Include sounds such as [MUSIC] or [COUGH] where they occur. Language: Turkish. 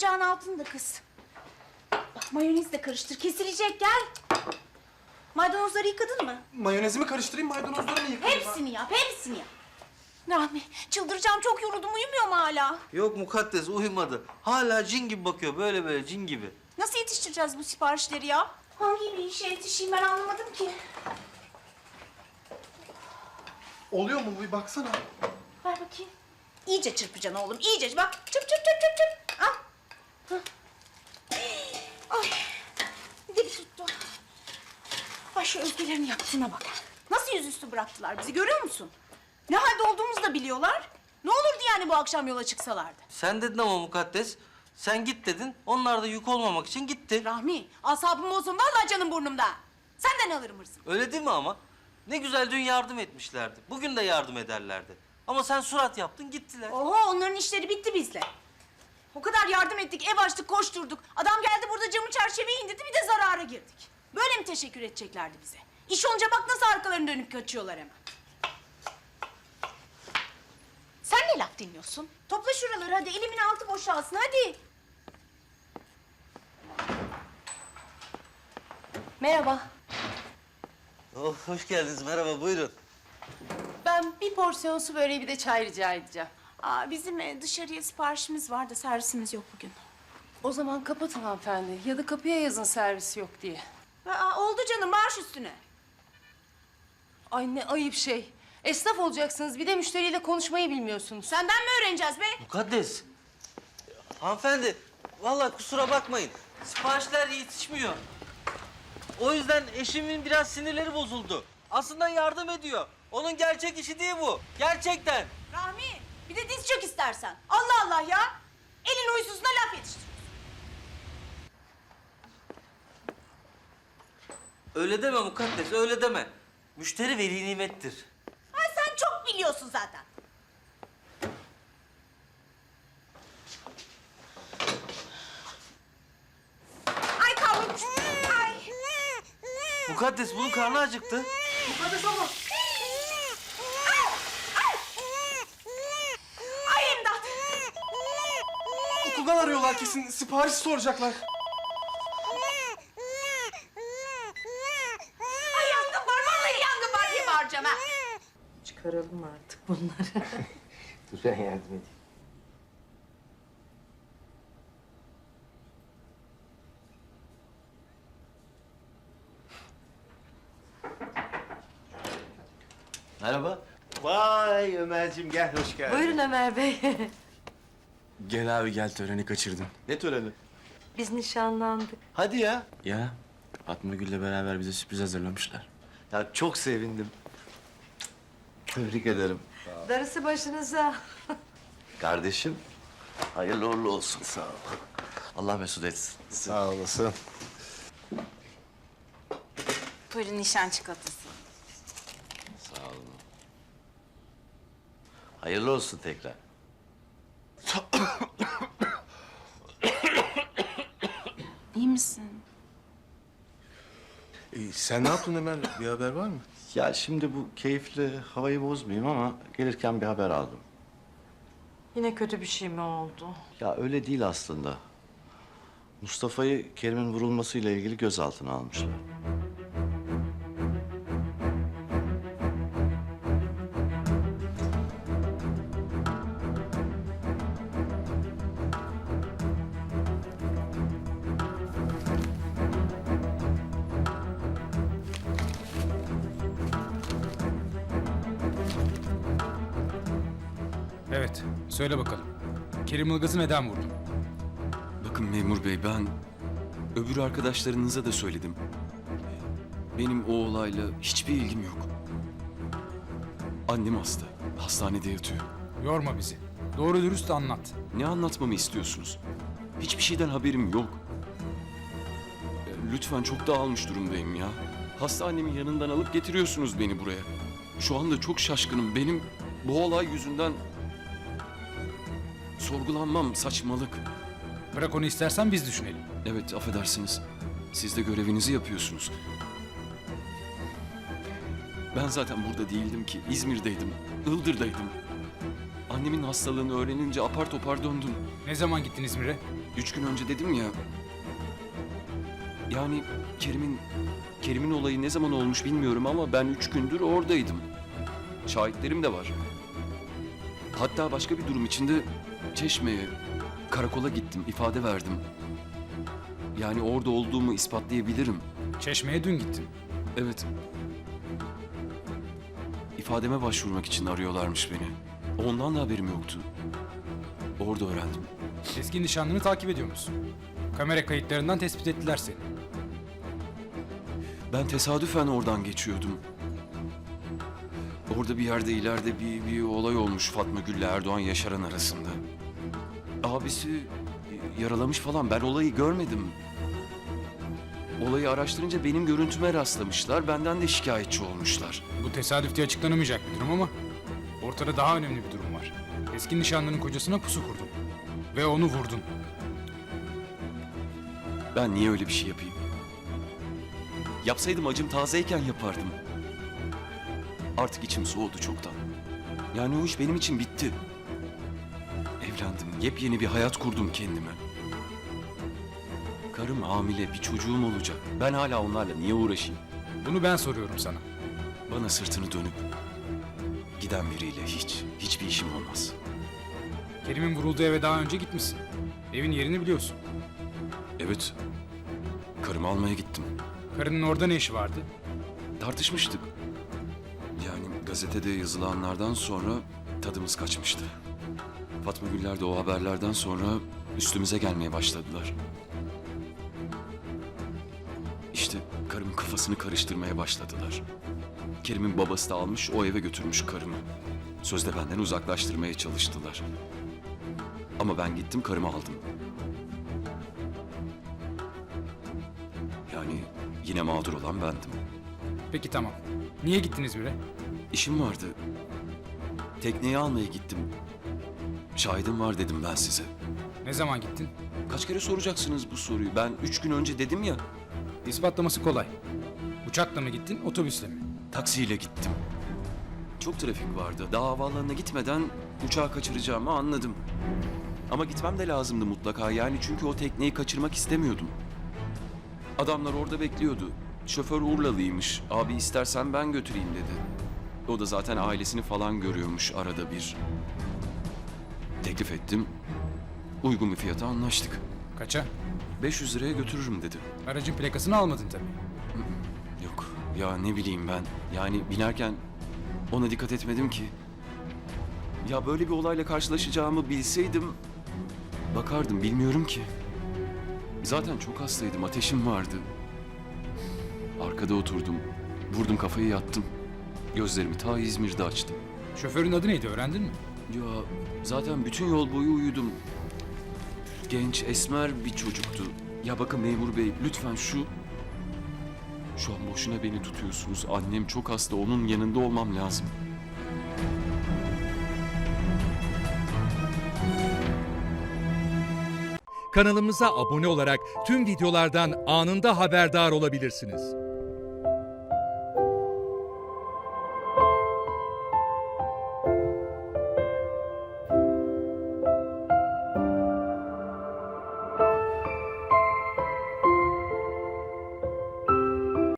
ocağın altında kız. Bak mayonez de karıştır. Kesilecek gel. Maydanozları yıkadın mı? Mayonezimi karıştırayım, maydanozlarını yıkayayım. Hepsini yap, hepsini yap. Rahmi, çıldıracağım çok yoruldum. Uyumuyor mu hala? Yok mukaddes uyumadı. Hala cin gibi bakıyor böyle böyle cin gibi. Nasıl yetiştireceğiz bu siparişleri ya? Hangi bir işe yetişeyim ben anlamadım ki. Oluyor mu? Bir baksana. Ver bakayım. İyice çırpacaksın oğlum, iyice. Bak, çırp çırp çırp çırp çırp. Ay, dip tuttu. Ay şu özgelerin yaptığına bak. Nasıl yüzüstü bıraktılar bizi görüyor musun? Ne halde olduğumuzu da biliyorlar. Ne olurdu yani bu akşam yola çıksalardı? Sen dedin ama mukaddes. Sen git dedin. Onlar da yük olmamak için gitti. Rahmi, asabım olsun vallahi canım burnumda. Senden alırım hırsını. Öyle değil mi ama? Ne güzel dün yardım etmişlerdi. Bugün de yardım ederlerdi. Ama sen surat yaptın gittiler. Oho onların işleri bitti bizle. O kadar yardım ettik, ev açtık, koşturduk. Adam geldi burada camı çerçeveyi indirdi, bir de zarara girdik. Böyle mi teşekkür edeceklerdi bize? İş olunca bak nasıl arkalarını dönüp kaçıyorlar hemen. Sen ne laf dinliyorsun? Topla şuraları hadi, elimin altı boşalsın hadi. Merhaba. Oh, hoş geldiniz. Merhaba buyurun. Ben bir porsiyon su böreği bir de çay rica edeceğim. Aa, bizim e, dışarıya siparişimiz var da servisimiz yok bugün. O zaman kapatın hanımefendi. Ya da kapıya yazın servis yok diye. Aa, oldu canım, baş üstüne. Ay ne ayıp şey. Esnaf olacaksınız bir de müşteriyle konuşmayı bilmiyorsunuz. Senden mi öğreneceğiz be? Mukaddes. Hanımefendi, vallahi kusura bakmayın. Siparişler yetişmiyor. O yüzden eşimin biraz sinirleri bozuldu. Aslında yardım ediyor. Onun gerçek işi değil bu. Gerçekten. Bir de diz çök istersen. Allah Allah ya. Elin huysuzuna laf yetiştir. Öyle deme mukaddes, öyle deme. Müşteri veli nimettir. Ha, sen çok biliyorsun zaten. Ay kavrum. Ay. Mukaddes bunun karnı acıktı. Mukaddes ama. Ay imdat. Okuldan arıyorlar kesin. Sipariş soracaklar. Ay yangın var. Vallahi yangın var diye bağıracağım ha. Çıkaralım artık bunları. [LAUGHS] Dur ben yardım edeyim. Merhaba. Vay Ömerciğim gel hoş geldin. Buyurun Ömer Bey. [LAUGHS] Gel abi gel töreni kaçırdın. Ne töreni? Biz nişanlandık. Hadi ya. Ya Fatma Gül'le beraber bize sürpriz hazırlamışlar. Ya çok sevindim. Tebrik ederim. Darısı başınıza. [LAUGHS] Kardeşim hayırlı uğurlu olsun. Sağ ol. Allah mesut etsin. Sağ olasın. Buyurun nişan çikolatası. Sağ olun. Hayırlı olsun tekrar. [COUGHS] İyi misin? E, sen ne yaptın Ömer? Bir haber var mı? Ya şimdi bu keyifli havayı bozmayayım ama gelirken bir haber aldım. Yine kötü bir şey mi oldu? Ya öyle değil aslında. Mustafa'yı Kerim'in vurulmasıyla ilgili gözaltına almışlar. Söyle bakalım. Kerim Ilgaz'ı neden vurdun? Bakın memur bey ben öbür arkadaşlarınıza da söyledim. Benim o olayla hiçbir ilgim yok. Annem hasta. Hastanede yatıyor. Yorma bizi. Doğru dürüst anlat. Ne anlatmamı istiyorsunuz? Hiçbir şeyden haberim yok. E, Lütfen çok dağılmış durumdayım ya. Hastanemin yanından alıp getiriyorsunuz beni buraya. Şu anda çok şaşkınım. Benim bu olay yüzünden sorgulanmam saçmalık. Bırak onu istersen biz düşünelim. Evet, affedersiniz. Siz de görevinizi yapıyorsunuz. Ben zaten burada değildim ki. İzmir'deydim. Ildır'daydım. Annemin hastalığını öğrenince apar topar döndüm. Ne zaman gittin İzmir'e? üç gün önce dedim ya... Yani Kerim'in... Kerim'in olayı ne zaman olmuş bilmiyorum ama ben üç gündür oradaydım. Şahitlerim de var. Hatta başka bir durum içinde Çeşme'ye, karakola gittim, ifade verdim. Yani orada olduğumu ispatlayabilirim. Çeşmeye dün gittin. Evet. İfademe başvurmak için arıyorlarmış beni. Ondan da haberim yoktu. Orada öğrendim. Eski nişanlını takip ediyor musun? Kamera kayıtlarından tespit ettiler seni. Ben tesadüfen oradan geçiyordum. Orada bir yerde ileride bir, bir olay olmuş Fatma Gül'le Erdoğan Yaşaran arasında. Abisi yaralamış falan. Ben olayı görmedim. Olayı araştırınca benim görüntüme rastlamışlar. Benden de şikayetçi olmuşlar. Bu tesadüf diye açıklanamayacak bir durum ama ortada daha önemli bir durum var. Eski nişanlının kocasına pusu kurdun. Ve onu vurdun. Ben niye öyle bir şey yapayım? Yapsaydım acım tazeyken yapardım. Artık içim soğudu çoktan. Yani o iş benim için bitti. Evlendim, yepyeni bir hayat kurdum kendime. Karım hamile, bir çocuğum olacak. Ben hala onlarla niye uğraşayım? Bunu ben soruyorum sana. Bana sırtını dönüp giden biriyle hiç, hiçbir işim olmaz. Kerim'in vurulduğu eve daha önce gitmişsin. Evin yerini biliyorsun. Evet, karımı almaya gittim. Karının orada ne işi vardı? Tartışmıştık. Yani gazetede yazılanlardan sonra tadımız kaçmıştı. Fatma Güller de o haberlerden sonra üstümüze gelmeye başladılar. İşte karımın kafasını karıştırmaya başladılar. Kerim'in babası da almış o eve götürmüş karımı. Sözde benden uzaklaştırmaya çalıştılar. Ama ben gittim karımı aldım. Yani yine mağdur olan bendim. Peki tamam. Niye gittin İzmir'e? İşim vardı. Tekneyi almaya gittim. Şahidim var dedim ben size. Ne zaman gittin? Kaç kere soracaksınız bu soruyu? Ben üç gün önce dedim ya. İspatlaması kolay. Uçakla mı gittin, otobüsle mi? Taksiyle gittim. Çok trafik vardı. Daha havaalanına gitmeden uçağı kaçıracağımı anladım. Ama gitmem de lazımdı mutlaka. Yani çünkü o tekneyi kaçırmak istemiyordum. Adamlar orada bekliyordu. Şoför Urlalıymış. Abi istersen ben götüreyim dedi. O da zaten ailesini falan görüyormuş arada bir. Teklif ettim. Uygun bir fiyata anlaştık. Kaça? 500 liraya götürürüm dedi. Aracın plakasını almadın tabii. Yok ya ne bileyim ben. Yani binerken ona dikkat etmedim ki. Ya böyle bir olayla karşılaşacağımı bilseydim bakardım bilmiyorum ki. Zaten çok hastaydım ateşim vardı. Arkada oturdum. Vurdum kafayı yattım. Gözlerimi ta İzmir'de açtım. Şoförün adı neydi öğrendin mi? Ya zaten bütün yol boyu uyudum. Genç, esmer bir çocuktu. Ya bakın memur bey lütfen şu... Şu an boşuna beni tutuyorsunuz. Annem çok hasta. Onun yanında olmam lazım. Kanalımıza abone olarak tüm videolardan anında haberdar olabilirsiniz.